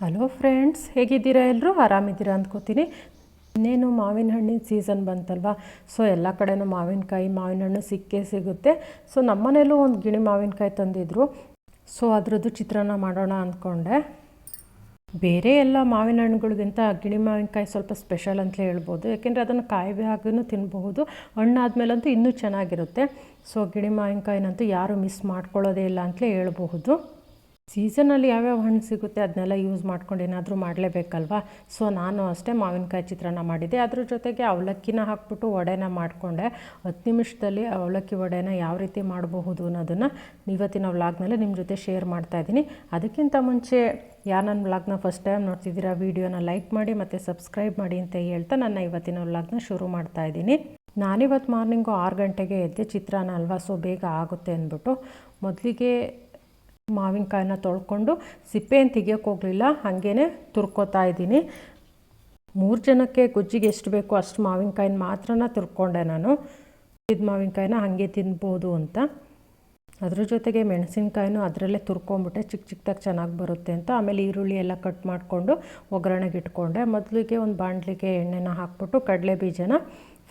Hello friends ಹೇಗಿದ್ದೀರಾ ಎಲ್ಲರೂ? ಆರಾಮಿದ್ದೀರಾ ಅಂದ್ಕೋತೀನಿ. ಇನ್ನೇನು ಮಾವಿನ ಹಣ್ಣಿನ ಸೀಸನ್ ಬಂತಲ್ವಾ? ಸೊ ಎಲ್ಲ ಕಡೆನೂ ಮಾವಿನಕಾಯಿ, ಮಾವಿನ ಹಣ್ಣು ಸಿಕ್ಕೇ ಸಿಗುತ್ತೆ. ಸೊ ನಮ್ಮನೇಲೂ ಒಂದು ಗಿಣಿ ಮಾವಿನಕಾಯಿ ತಂದಿದ್ರು. ಸೊ ಅದರದ್ದು ಚಿತ್ರಾನ್ನ ಮಾಡೋಣ ಅಂದ್ಕೊಂಡೆ. ಬೇರೆ ಎಲ್ಲ ಮಾವಿನ ಹಣ್ಣುಗಳಿಗಿಂತ ಗಿಣಿ ಮಾವಿನಕಾಯಿ ಸ್ವಲ್ಪ ಸ್ಪೆಷಲ್ ಅಂತಲೇ ಹೇಳ್ಬೋದು. ಯಾಕೆಂದರೆ ಅದನ್ನು ಹಾಗೂ ತಿನ್ನಬಹುದು ಹಣ್ಣಾದಮೇಲಂತೂ ಇನ್ನೂ ಚೆನ್ನಾಗಿರುತ್ತೆ. ಸೊ ಗಿಣಿ ಮಾವಿನಕಾಯಿನಂತೂ ಯಾರೂ ಮಿಸ್ ಮಾಡ್ಕೊಳ್ಳೋದೇ ಇಲ್ಲ ಅಂತಲೇ ಹೇಳ್ಬಹುದು. ಸೀಸನಲ್ಲಿ ಯಾವ್ಯಾವ ಹಣ್ಣು ಸಿಗುತ್ತೆ ಅದನ್ನೆಲ್ಲ ಯೂಸ್ ಮಾಡ್ಕೊಂಡು ಏನಾದರೂ ಮಾಡಲೇಬೇಕಲ್ವಾ? ಸೊ ನಾನು ಅಷ್ಟೇ ಮಾವಿನಕಾಯಿ ಚಿತ್ರಾನ್ನ ಮಾಡಿದ್ದೆ. ಅದ್ರ ಜೊತೆಗೆ ಅವಲಕ್ಕಿನ ಹಾಕ್ಬಿಟ್ಟು ವಡೆನ ಮಾಡಿಕೊಂಡೆ. ಹತ್ತು ನಿಮಿಷದಲ್ಲಿ ಅವಲಕ್ಕಿ ವಡೆನ ಯಾವ ರೀತಿ ಮಾಡಬಹುದು ಅನ್ನೋದನ್ನು ಇವತ್ತಿನ ವ್ಲಾಗ್ನಲ್ಲಿ ನಿಮ್ಮ ಜೊತೆ ಶೇರ್ ಮಾಡ್ತಾ ಇದ್ದೀನಿ. ಅದಕ್ಕಿಂತ ಮುಂಚೆ ಯಾರು ನನ್ನ ವ್ಲಾಗ್ನ ಫಸ್ಟ್ ಟೈಮ್ ನೋಡ್ತಿದ್ದೀರಾ ವೀಡಿಯೋನ ಲೈಕ್ ಮಾಡಿ ಮತ್ತು ಸಬ್ಸ್ಕ್ರೈಬ್ ಮಾಡಿ ಅಂತ ಹೇಳ್ತಾ ನನ್ನ ಇವತ್ತಿನ ವ್ಲಾಗ್ನ ಶುರು ಮಾಡ್ತಾ ಇದ್ದೀನಿ. ನಾನಿವತ್ತು ಮಾರ್ನಿಂಗು ಆರು ಗಂಟೆಗೆ ಎದ್ದೆ ಚಿತ್ರಾನ್ನ ಅಲ್ವಾ? ಸೊ ಬೇಗ ಆಗುತ್ತೆ ಅಂದ್ಬಿಟ್ಟು ಮೊದಲಿಗೆ ಮಾವಿನಕಾಯಿನ ತೊಳ್ಕೊಂಡು ಸಿಪ್ಪೆಯನ್ನು ತೆಗಿಯೋಕೆ ಹೋಗಲಿಲ್ಲ ಹಾಗೇ ತುರ್ಕೋತಾ ಇದ್ದೀನಿ. ಮೂರು ಜನಕ್ಕೆ ಗೊಜ್ಜಿಗೆ ಎಷ್ಟು ಬೇಕೋ ಅಷ್ಟು ಮಾವಿನಕಾಯಿನ ಮಾತ್ರನ ತುರ್ಕೊಂಡೆ ನಾನು. ಇದು ಮಾವಿನಕಾಯಿನ ಹಾಗೆ ತಿನ್ಬೋದು ಅಂತ. ಅದ್ರ ಜೊತೆಗೆ ಮೆಣಸಿನ್ಕಾಯಿನೂ ಅದರಲ್ಲೇ ತುರ್ಕೊಂಬಿಟ್ಟೆ ಚಿಕ್ಕ ಚಿಕ್ಕದಾಗಿ ಚೆನ್ನಾಗಿ ಬರುತ್ತೆ ಅಂತ. ಆಮೇಲೆ ಈರುಳ್ಳಿ ಎಲ್ಲ ಕಟ್ ಮಾಡಿಕೊಂಡು ಒಗ್ಗರಣೆಗೆ ಇಟ್ಕೊಂಡೆ. ಮೊದಲಿಗೆ ಒಂದು ಬಾಣಲಿಗೆ ಎಣ್ಣೆನ ಹಾಕ್ಬಿಟ್ಟು ಕಡಲೆ ಬೀಜನ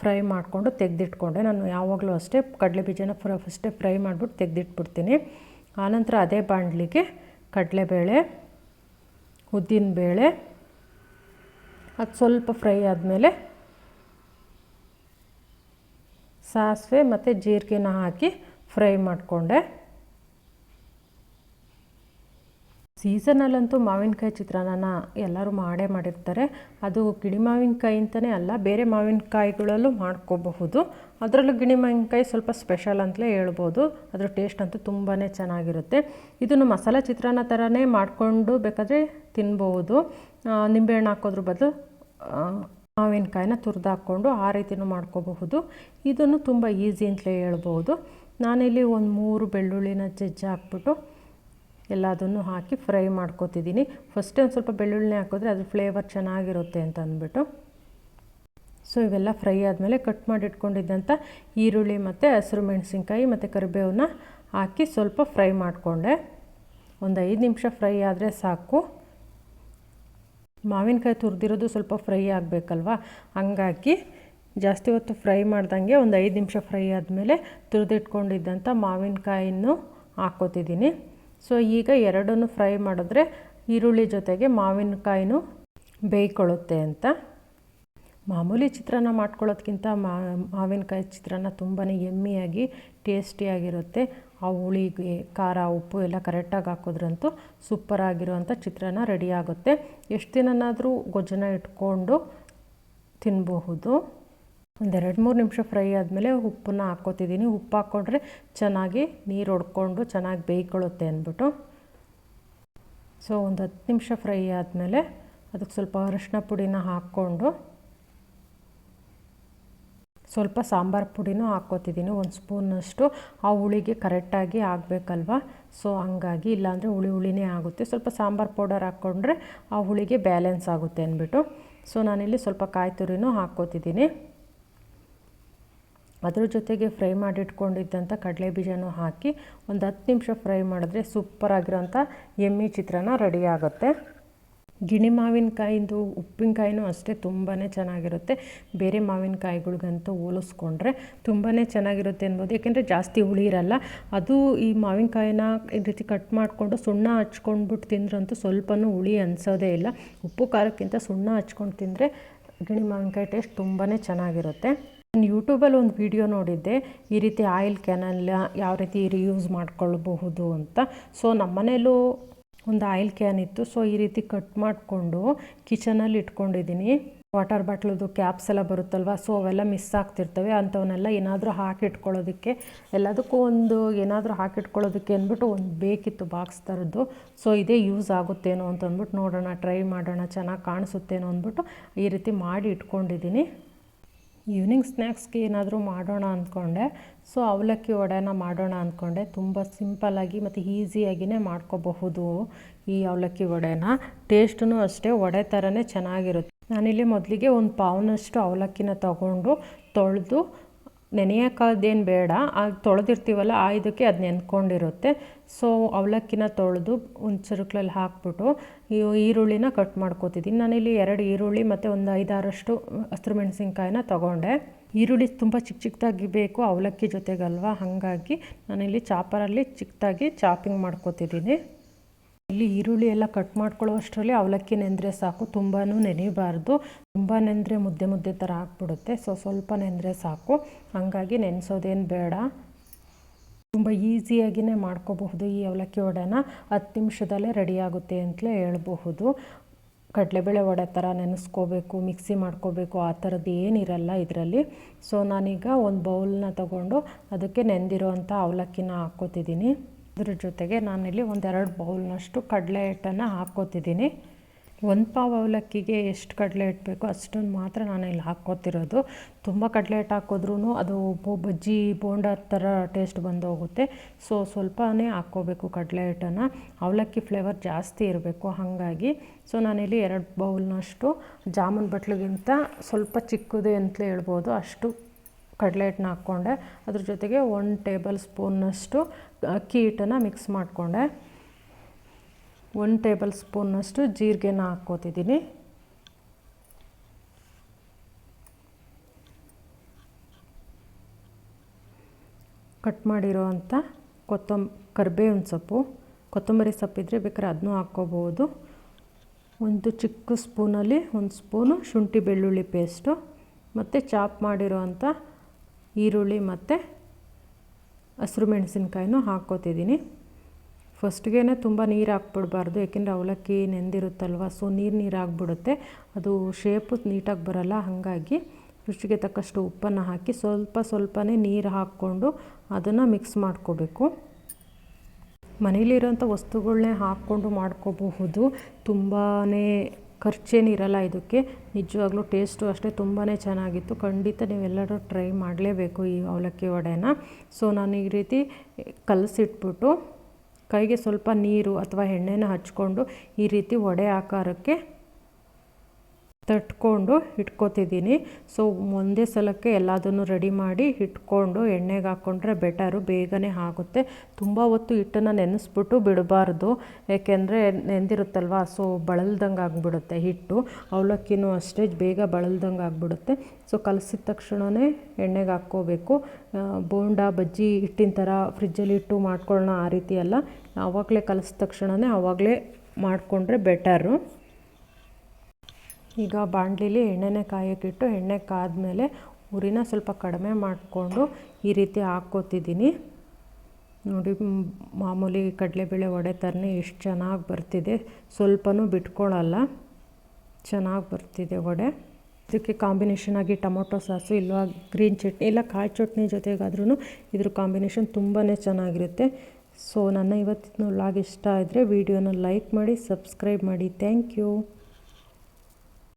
ಫ್ರೈ ಮಾಡಿಕೊಂಡು ತೆಗೆದಿಟ್ಕೊಂಡೆ. ನಾನು ಯಾವಾಗಲೂ ಅಷ್ಟೇ ಕಡಲೆ ಬೀಜನ ಫ್ರ ಫಸ್ಟೇ ಫ್ರೈ ಮಾಡಿಬಿಟ್ಟು ತೆಗೆದಿಟ್ಬಿಡ್ತೀನಿ. ಆನಂತರ ಅದೇ ಬಾಣಲಿಗೆ ಕಡಲೆಬೇಳೆ ಉದ್ದಿನಬೇಳೆ ಅದು ಸ್ವಲ್ಪ ಫ್ರೈ ಆದಮೇಲೆ ಸಾಸಿವೆ ಮತ್ತು ಜೀರಿಗೆನ ಹಾಕಿ ಫ್ರೈ ಮಾಡಿಕೊಂಡೆ. ಸೀಸನಲ್ಲಂತೂ ಮಾವಿನಕಾಯಿ ಚಿತ್ರಾನ್ನನ ಎಲ್ಲರೂ ಮಾಡೇ ಮಾಡಿರ್ತಾರೆ. ಅದು ಗಿಣಿ ಮಾವಿನಕಾಯಿ ಅಂತಲೇ ಅಲ್ಲ, ಬೇರೆ ಮಾವಿನಕಾಯಿಗಳಲ್ಲೂ ಮಾಡ್ಕೋಬಹುದು. ಅದರಲ್ಲೂ ಗಿಣಿ ಮಾವಿನಕಾಯಿ ಸ್ವಲ್ಪ ಸ್ಪೆಷಲ್ ಅಂತಲೇ ಹೇಳ್ಬೋದು. ಅದ್ರ ಟೇಸ್ಟ್ ಅಂತೂ ತುಂಬಾ ಚೆನ್ನಾಗಿರುತ್ತೆ. ಇದನ್ನು ಮಸಾಲೆ ಚಿತ್ರಾನ್ನ ಥರನೇ ಮಾಡಿಕೊಂಡು ಬೇಕಾದರೆ ತಿನ್ಬೋದು. ನಿಂಬೆಹಣ್ಣು ಹಾಕೋದ್ರ ಬದಲು ಮಾವಿನಕಾಯಿನ ತುರಿದು ಹಾಕ್ಕೊಂಡು ಆ ರೀತಿಯೂ ಮಾಡ್ಕೋಬಹುದು. ಇದನ್ನು ತುಂಬ ಈಸಿ ಅಂತಲೇ ಹೇಳ್ಬೋದು. ನಾನಿಲ್ಲಿ ಒಂದು ಮೂರು ಬೆಳ್ಳುಳ್ಳಿನ ಜಜ್ಜಿ ಹಾಕ್ಬಿಟ್ಟು ಎಲ್ಲದನ್ನು ಹಾಕಿ ಫ್ರೈ ಮಾಡ್ಕೋತಿದ್ದೀನಿ. ಫಸ್ಟ್ ಒಂದು ಸ್ವಲ್ಪ ಬೆಳ್ಳುಳ್ಳಿ ಹಾಕಿದ್ರೆ ಅದು ಫ್ಲೇವರ್ ಚೆನ್ನಾಗಿರುತ್ತೆ ಅಂತ ಅಂದ್ಬಿಟ್ಟು. ಸೊ ಇವೆಲ್ಲ ಫ್ರೈ ಆದಮೇಲೆ ಕಟ್ ಮಾಡಿಟ್ಕೊಂಡಿದ್ದಂಥ ಈರುಳ್ಳಿ ಮತ್ತು ಹಸಿರು ಮೆಣಸಿನ್ಕಾಯಿ ಮತ್ತು ಕರಿಬೇವನ್ನ ಹಾಕಿ ಸ್ವಲ್ಪ ಫ್ರೈ ಮಾಡಿಕೊಂಡೆ. ಒಂದು ಐದು ನಿಮಿಷ ಫ್ರೈ ಆದರೆ ಸಾಕು. ಮಾವಿನಕಾಯಿ ತುರಿದಿರೋದು ಸ್ವಲ್ಪ ಫ್ರೈ ಆಗಬೇಕಲ್ವ? ಹಂಗಾಗಿ ಜಾಸ್ತಿ ಹೊತ್ತು ಫ್ರೈ ಮಾಡ್ದಂಗೆ ಒಂದು ಐದು ನಿಮಿಷ ಫ್ರೈ ಆದಮೇಲೆ ತುರಿದಿಟ್ಕೊಂಡಿದ್ದಂಥ ಮಾವಿನಕಾಯಿನೂ ಹಾಕ್ಕೋತಿದ್ದೀನಿ ಸೊ ಈಗ ಎರಡನ್ನು ಫ್ರೈ ಮಾಡಿದ್ರೆ ಈರುಳ್ಳಿ ಜೊತೆಗೆ ಮಾವಿನಕಾಯಿನೂ ಬೇಯ್ಕೊಳ್ಳುತ್ತೆ ಅಂತ. ಮಾಮೂಲಿ ಚಿತ್ರಾನ್ನ ಮಾಡ್ಕೊಳ್ಳೋದ್ಕಿಂತ ಮಾವಿನಕಾಯಿ ಚಿತ್ರಾನ್ನ ತುಂಬಾ ಎಮ್ಮಿಯಾಗಿ ಟೇಸ್ಟಿಯಾಗಿರುತ್ತೆ ಆ ಹುಳಿಗೆ, ಖಾರ, ಉಪ್ಪು ಎಲ್ಲ ಕರೆಕ್ಟಾಗಿ ಹಾಕೋದ್ರಂತೂ ಸೂಪರಾಗಿರುವಂಥ ಚಿತ್ರಾನ್ನ ರೆಡಿಯಾಗುತ್ತೆ ಎಷ್ಟು ದಿನನಾದರೂ ಗೊಜ್ಜನ್ನ ಇಟ್ಕೊಂಡು ತಿನ್ನಬಹುದು ಒಂದೆರಡು ಮೂರು ನಿಮಿಷ ಫ್ರೈ ಆದಮೇಲೆ ಉಪ್ಪನ್ನ ಹಾಕ್ಕೋತಿದ್ದೀನಿ. ಉಪ್ಪು ಹಾಕ್ಕೊಂಡ್ರೆ ಚೆನ್ನಾಗಿ ನೀರು ಹೊಡ್ಕೊಂಡು ಚೆನ್ನಾಗಿ ಬೇಯ್ಕೊಳ್ಳುತ್ತೆ ಅಂದ್ಬಿಟ್ಟು. ಸೊ, ಒಂದು ಹತ್ತು ನಿಮಿಷ ಫ್ರೈ ಆದಮೇಲೆ ಅದಕ್ಕೆ ಸ್ವಲ್ಪ ಅರಿಶಿನ ಪುಡಿನ ಹಾಕ್ಕೊಂಡು ಸ್ವಲ್ಪ ಸಾಂಬಾರು ಪುಡಿನೂ ಹಾಕ್ಕೋತಿದ್ದೀನಿ. ಒಂದು ಸ್ಪೂನಷ್ಟು. ಆ ಹುಳಿಗೆ ಕರೆಕ್ಟಾಗಿ ಆಗಬೇಕಲ್ವ? ಸೊ, ಹಂಗಾಗಿ ಇಲ್ಲಾಂದರೆ ಹುಳಿ ಹುಳಿನೇ ಆಗುತ್ತೆ. ಸ್ವಲ್ಪ ಸಾಂಬಾರು ಪೌಡರ್ ಹಾಕ್ಕೊಂಡ್ರೆ ಆ ಹುಳಿಗೆ ಬ್ಯಾಲೆನ್ಸ್ ಆಗುತ್ತೆ ಅಂದ್ಬಿಟ್ಟು. ಸೊ, ನಾನಿಲ್ಲಿ ಸ್ವಲ್ಪ ಕಾಯಿ ತುರಿನೂ ಹಾಕ್ಕೋತಿದ್ದೀನಿ. ಅದ್ರ ಜೊತೆಗೆ ಫ್ರೈ ಮಾಡಿಟ್ಕೊಂಡಿದ್ದಂಥ ಕಡಲೆ ಬೀಜನೂ ಹಾಕಿ ಒಂದು ಹತ್ತು ನಿಮಿಷ ಫ್ರೈ ಮಾಡಿದ್ರೆ ಸೂಪರಾಗಿರೋಂಥ ಎಮ್ಮೆ ಚಿತ್ರಾನ್ನ ರೆಡಿ ಆಗುತ್ತೆ ಗಿಣಿ ಮಾವಿನಕಾಯಿಂದು ಉಪ್ಪಿನಕಾಯಿನೂ ಅಷ್ಟೇ ತುಂಬಾ ಚೆನ್ನಾಗಿರುತ್ತೆ. ಬೇರೆ ಮಾವಿನಕಾಯಿಗಳಿಗಂತೂ ಹೋಲಿಸ್ಕೊಂಡ್ರೆ ತುಂಬಾ ಚೆನ್ನಾಗಿರುತ್ತೆ ಅನ್ಬೋದು. ಯಾಕೆಂದರೆ ಜಾಸ್ತಿ ಹುಳಿ ಇರಲ್ಲ. ಅದು ಈ ಮಾವಿನಕಾಯಿನ ಈ ರೀತಿ ಕಟ್ ಮಾಡಿಕೊಂಡು ಸುಣ್ಣ ಹಚ್ಕೊಂಡ್ಬಿಟ್ಟು ತಿಂದ್ರಂತೂ ಸ್ವಲ್ಪನೂ ಹುಳಿ ಅನಿಸೋದೇ ಇಲ್ಲ. ಉಪ್ಪು, ಖಾರಕ್ಕಿಂತ ಸುಣ್ಣ ಹಚ್ಕೊಂಡು ತಿಂದರೆ ಗಿಣಿ ಮಾವಿನಕಾಯಿ ಟೇಸ್ಟ್ ತುಂಬಾ ಚೆನ್ನಾಗಿರುತ್ತೆ. ನಾನು ಯೂಟ್ಯೂಬಲ್ಲಿ ಒಂದು ವಿಡಿಯೋ ನೋಡಿದ್ದೆ, ಈ ರೀತಿ ಆಯಿಲ್ ಕ್ಯಾನಲ್ಲ ಯಾವ ರೀತಿ ರೀಯೂಸ್ ಮಾಡ್ಕೊಳ್ಬಹುದು ಅಂತ. ಸೊ ನಮ್ಮನೇಲೂ ಒಂದು ಆಯಿಲ್ ಕ್ಯಾನ್ ಇತ್ತು. ಸೊ ಈ ರೀತಿ ಕಟ್ ಮಾಡಿಕೊಂಡು ಕಿಚನಲ್ಲಿ ಇಟ್ಕೊಂಡಿದ್ದೀನಿ. ವಾಟರ್ ಬಾಟ್ಲದು ಕ್ಯಾಪ್ಸ್ ಎಲ್ಲ ಬರುತ್ತಲ್ವ? ಸೊ ಅವೆಲ್ಲ ಮಿಸ್ ಆಗ್ತಿರ್ತವೆ. ಅಂಥವನ್ನೆಲ್ಲ ಏನಾದರೂ ಹಾಕಿಟ್ಕೊಳ್ಳೋದಕ್ಕೆ ಎಲ್ಲದಕ್ಕೂ ಒಂದು ಏನಾದರೂ ಹಾಕಿಟ್ಕೊಳ್ಳೋದಕ್ಕೆ ಅಂದ್ಬಿಟ್ಟು ಒಂದು ಬೇಕಿತ್ತು ಬಾಕ್ಸ್ ಥರದ್ದು. ಸೊ ಇದೇ ಯೂಸ್ ಆಗುತ್ತೇನೋ ಅಂತ ಅಂದ್ಬಿಟ್ಟು ನೋಡೋಣ ಟ್ರೈ ಮಾಡೋಣ, ಚೆನ್ನಾಗಿ ಕಾಣಿಸುತ್ತೇನೋ ಅಂದ್ಬಿಟ್ಟು ಈ ರೀತಿ ಮಾಡಿ ಇಟ್ಕೊಂಡಿದ್ದೀನಿ. ಈವ್ನಿಂಗ್ ಸ್ನ್ಯಾಕ್ಸ್ಗೆ ಏನಾದರೂ ಮಾಡೋಣ ಅಂದ್ಕೊಂಡೆ ಸೊ ಅವಲಕ್ಕಿ ವಡೆನ ಮಾಡೋಣ ಅಂದ್ಕೊಂಡೆ ತುಂಬ ಸಿಂಪಲ್ಲಾಗಿ ಮತ್ತು ಈಸಿಯಾಗಿಯೇ ಮಾಡ್ಕೋಬಹುದು ಈ ಅವಲಕ್ಕಿ ವಡೆನ. ಟೇಸ್ಟೂ ಅಷ್ಟೇ, ವಡೆ ಥರನೇ ಚೆನ್ನಾಗಿರುತ್ತೆ. ನಾನಿಲ್ಲಿ ಮೊದಲಿಗೆ ಒಂದು ಪಾವ್ನಷ್ಟು ಅವಲಕ್ಕಿನ ತಗೊಂಡು ತೊಳೆದು ನೆನೆಯೋಕ್ಕದೇನು ಬೇಡ. ಆಗ ತೊಳೆದಿರ್ತೀವಲ್ಲ, ಆ ಇದಕ್ಕೆ ಅದು ನೆನ್ಕೊಂಡಿರುತ್ತೆ. ಸೊ ಅವಲಕ್ಕಿನ ತೊಳೆದು ಒಂದು ಚರುಕ್ಲಲ್ಲಿ ಹಾಕ್ಬಿಟ್ಟು ಈರುಳ್ಳಿನ ಕಟ್ ಮಾಡ್ಕೋತಿದ್ದೀನಿ ನಾನಿಲ್ಲಿ ಎರಡು ಈರುಳ್ಳಿ ಮತ್ತು ಒಂದು ಐದಾರಷ್ಟು ಹಸಿರು ಮೆಣಸಿನ್ಕಾಯಿನ ತೊಗೊಂಡೆ. ಈರುಳ್ಳಿ ತುಂಬ ಚಿಕ್ಕ ಚಿಕ್ಕದಾಗಿ ಬೇಕು, ಅವಲಕ್ಕಿ ಜೊತೆಗಲ್ವ? ಹಾಗಾಗಿ ನಾನಿಲ್ಲಿ ಚಾಪರಲ್ಲಿ ಚಿಕ್ಕದಾಗಿ ಚಾಪಿಂಗ್ ಮಾಡ್ಕೋತಿದ್ದೀನಿ ಇಲ್ಲಿ ಈರುಳ್ಳಿ ಎಲ್ಲ ಕಟ್ ಮಾಡ್ಕೊಳ್ಳೋ ಅಷ್ಟರಲ್ಲಿ ಅವಲಕ್ಕಿ ನೆಂದರೆ ಸಾಕು. ತುಂಬಾ ನೆನೆಯಬಾರ್ದು ತುಂಬ ನೆಂದರೆ ಮುದ್ದೆ ಮುದ್ದೆ ಥರ ಆಗಿಬಿಡುತ್ತೆ. ಸೊ ಸ್ವಲ್ಪ ನೆಂದರೆ ಸಾಕು. ಹಾಗಾಗಿ ನೆನೆಸೋದೇನು ಬೇಡ. ತುಂಬ ಈಸಿಯಾಗಿಯೇ ಮಾಡ್ಕೋಬಹುದು ಈ ಅವಲಕ್ಕಿ ವಡೆನ. ಹತ್ತು ನಿಮಿಷದಲ್ಲೇ ರೆಡಿಯಾಗುತ್ತೆ ಅಂತಲೇ ಹೇಳ್ಬಹುದು. ಕಡಲೆಬೇಳೆ ವಡೆ ಥರ ನೆನೆಸ್ಕೋಬೇಕು ಮಿಕ್ಸಿ ಮಾಡ್ಕೋಬೇಕು. ಆ ಥರದ್ದು ಏನಿರಲ್ಲ ಇದರಲ್ಲಿ. ಸೊ ನಾನೀಗ ಒಂದು ಬೌಲ್ನ ತಗೊಂಡು ಅದಕ್ಕೆ ನೆಂದಿರೋ ಅಂಥ ಅವಲಕ್ಕಿನ ಹಾಕ್ಕೋತಿದ್ದೀನಿ. ಅದ್ರ ಜೊತೆಗೆ ನಾನಿಲ್ಲಿ ಒಂದೆರಡು ಬೌಲ್ನಷ್ಟು ಕಡಲೆ ಹಿಟ್ಟನ್ನು ಹಾಕ್ಕೋತಿದ್ದೀನಿ. ಒಂದು ಪಾವ್ ಅವಲಕ್ಕಿಗೆ ಎಷ್ಟು ಕಡಲೆ ಹಿಟ್ಟು ಬೇಕೋ ಅಷ್ಟನ್ನು ಮಾತ್ರ ನಾನು ಇಲ್ಲಿ ಹಾಕ್ಕೋತಿರೋದು. ತುಂಬ ಕಡಲೆ ಹಿಟ್ಟು ಹಾಕಿದ್ರೂ ಅದು ಬಜ್ಜಿ ಬೋಂಡ ಥರ ಟೇಸ್ಟ್ ಬಂದೋಗುತ್ತೆ. ಸೊ, ಸ್ವಲ್ಪನೇ ಹಾಕ್ಕೋಬೇಕು ಕಡಲೆ ಹಿಟ್ಟನ್ನು ಅವಲಕ್ಕಿ ಫ್ಲೇವರ್ ಜಾಸ್ತಿ ಇರಬೇಕು ಹಾಗಾಗಿ. ಸೊ, ನಾನಿಲ್ಲಿ ಎರಡು ಬೌಲ್ನಷ್ಟು ಜಾಮೂನ್ ಬಟ್ಲಿಗಿಂತ ಸ್ವಲ್ಪ ಚಿಕ್ಕದು ಅಂತಲೇ ಹೇಳ್ಬೋದು ಅಷ್ಟು ಕಡಲೆ ಹಿಟ್ಟನ್ನ ಹಾಕ್ಕೊಂಡೆ. ಅದ್ರ ಜೊತೆಗೆ ಒನ್ ಟೇಬಲ್ ಸ್ಪೂನ್ನಷ್ಟು ಅಕ್ಕಿ ಹಿಟ್ಟನ್ನು ಮಿಕ್ಸ್ ಮಾಡಿಕೊಂಡೆ. ಒನ್ ಟೇಬಲ್ ಸ್ಪೂನ್ನಷ್ಟು ಜೀರಿಗೆನ ಹಾಕ್ಕೋತಿದ್ದೀನಿ. ಕಟ್ ಮಾಡಿರೋ ಅಂಥ ಕೊತ್ತಂಬ ಕರಿಬೇವಿನ ಸೊಪ್ಪು. ಕೊತ್ತಂಬರಿ ಸೊಪ್ಪಿದ್ರೆ ಬೇಕಾದ್ರೆ ಅದನ್ನೂ ಹಾಕ್ಕೋಬೋದು. ಒಂದು ಚಿಕ್ಕ ಸ್ಪೂನಲ್ಲಿ ಒಂದು ಸ್ಪೂನು ಶುಂಠಿ ಬೆಳ್ಳುಳ್ಳಿ ಪೇಸ್ಟು. ಮತ್ತು ಚಾಪ್ ಮಾಡಿರೋ ಅಂಥ ಈರುಳ್ಳಿ ಮತ್ತು ಹಸಿರು ಮೆಣಸಿನ್ಕಾಯಿನೂ ಹಾಕ್ಕೋತಿದ್ದೀನಿ. ಫಸ್ಟ್ಗೆ ತುಂಬ ನೀರು ಹಾಕ್ಬಿಡ್ಬಾರ್ದು ಏಕೆಂದರೆ ಅವಲಕ್ಕಿ ನೆಂದಿರುತ್ತಲ್ವ, ಸೊ ನೀರು ನೀರು ಆಗಿಬಿಡುತ್ತೆ. ಅದು ಶೇಪು ನೀಟಾಗಿ ಬರೋಲ್ಲ, ಹಾಗಾಗಿ ರುಚಿಗೆ ತಕ್ಕಷ್ಟು ಉಪ್ಪನ್ನು ಹಾಕಿ ಸ್ವಲ್ಪ ಸ್ವಲ್ಪನೇ ನೀರು ಹಾಕ್ಕೊಂಡು ಅದನ್ನು ಮಿಕ್ಸ್ ಮಾಡ್ಕೋಬೇಕು. ಮನೇಲಿರೋಂಥ ವಸ್ತುಗಳನ್ನೇ ಹಾಕ್ಕೊಂಡು ಮಾಡ್ಕೋಬಹುದು ತುಂಬಾ ಖರ್ಚೇನಿರಲ್ಲ ಇದಕ್ಕೆ. ನಿಜವಾಗ್ಲೂ ಟೇಸ್ಟು ಅಷ್ಟೇ ತುಂಬಾ ಚೆನ್ನಾಗಿತ್ತು. ಖಂಡಿತ ನೀವೆಲ್ಲರೂ ಟ್ರೈ ಮಾಡಲೇಬೇಕು ಈ ಅವಲಕ್ಕಿ ವಡೆನ. ಸೊ ನಾನು ಈ ರೀತಿ ಕಲಸಿಟ್ಬಿಟ್ಟು ಕೈಗೆ ಸ್ವಲ್ಪ ನೀರು ಅಥವಾ ಎಣ್ಣೆನ ಹಚ್ಕೊಂಡು ಈ ರೀತಿ ವಡೆ ಆಕಾರಕ್ಕೆ ತಟ್ಕೊಂಡು ಇಟ್ಕೋತಿದ್ದೀನಿ. ಸೊ ಒಂದೇ ಸಲಕ್ಕೆ ಎಲ್ಲದನ್ನು ರೆಡಿ ಮಾಡಿ ಇಟ್ಕೊಂಡು ಎಣ್ಣೆಗೆ ಹಾಕ್ಕೊಂಡ್ರೆ ಬೆಟರು ಬೇಗನೆ ಆಗುತ್ತೆ. ತುಂಬ ಹೊತ್ತು ಹಿಟ್ಟನ್ನು ನೆನೆಸ್ಬಿಟ್ಟು ಬಿಡಬಾರ್ದು. ಏಕೆಂದರೆ ನೆಂದಿರುತ್ತಲ್ವ ಸೊ ಬಳಲ್ದಂಗೆ ಆಗಿಬಿಡುತ್ತೆ ಹಿಟ್ಟು. ಅವಲಕ್ಕಿನೂ ಅಷ್ಟೇ ಬೇಗ ಬಳಲ್ದಂಗೆ ಆಗಿಬಿಡುತ್ತೆ. ಸೊ ಕಲಸಿದ ತಕ್ಷಣವೇ ಎಣ್ಣೆಗೆ ಹಾಕ್ಕೋಬೇಕು. ಬೋಂಡ, ಬಜ್ಜಿ ಹಿಟ್ಟಿನ ಥರ ಫ್ರಿಜ್ಜಲ್ಲಿ ಇಟ್ಟು ಮಾಡ್ಕೊಳ್ಳೋಣ ಆ ರೀತಿ ಅಲ್ಲ. ಆವಾಗಲೇ ಕಲಸಿದ ತಕ್ಷಣವೇ ಆವಾಗಲೇ ಮಾಡಿಕೊಂಡ್ರೆ ಬೆಟರು ಈಗ ಬಾಣಲಿಲಿ ಎಣ್ಣೆನೇ ಕಾಯೋಕ್ಕಿಟ್ಟು ಎಣ್ಣೆ ಕಾದ್ಮೇಲೆ ಉರಿನ ಸ್ವಲ್ಪ ಕಡಿಮೆ ಮಾಡಿಕೊಂಡು ಈ ರೀತಿ ಹಾಕ್ಕೋತಿದ್ದೀನಿ. ನೋಡಿ, ಮಾಮೂಲಿ ಕಡಲೆಬೇಳೆ ವಡೆ ಥರನೇ ಎಷ್ಟು ಚೆನ್ನಾಗಿ ಬರ್ತಿದೆ. ಸ್ವಲ್ಪನೂ ಬಿಟ್ಕೊಳ್ಳಲ್ಲ ಚೆನ್ನಾಗಿ ಬರ್ತಿದೆ ವಡೆ. ಇದಕ್ಕೆ ಕಾಂಬಿನೇಷನ್ ಆಗಿ ಟೊಮೊಟೊ ಸಾಸು ಇಲ್ಲ ಗ್ರೀನ್ ಚಟ್ನಿ ಇಲ್ಲ ಕಾಯಿ ಚಟ್ನಿ ಜೊತೆಗಾದ್ರೂ ಇದ್ರ ಕಾಂಬಿನೇಷನ್ ತುಂಬಾ ಚೆನ್ನಾಗಿರುತ್ತೆ. ಸೊ, ನನ್ನ ಇವತ್ತಿನ ಲಾಗ್ ಇಷ್ಟ ಆದರೆ ವಿಡಿಯೋನ ಲೈಕ್ ಮಾಡಿ, ಸಬ್ಸ್ಕ್ರೈಬ್ ಮಾಡಿ. Thank you.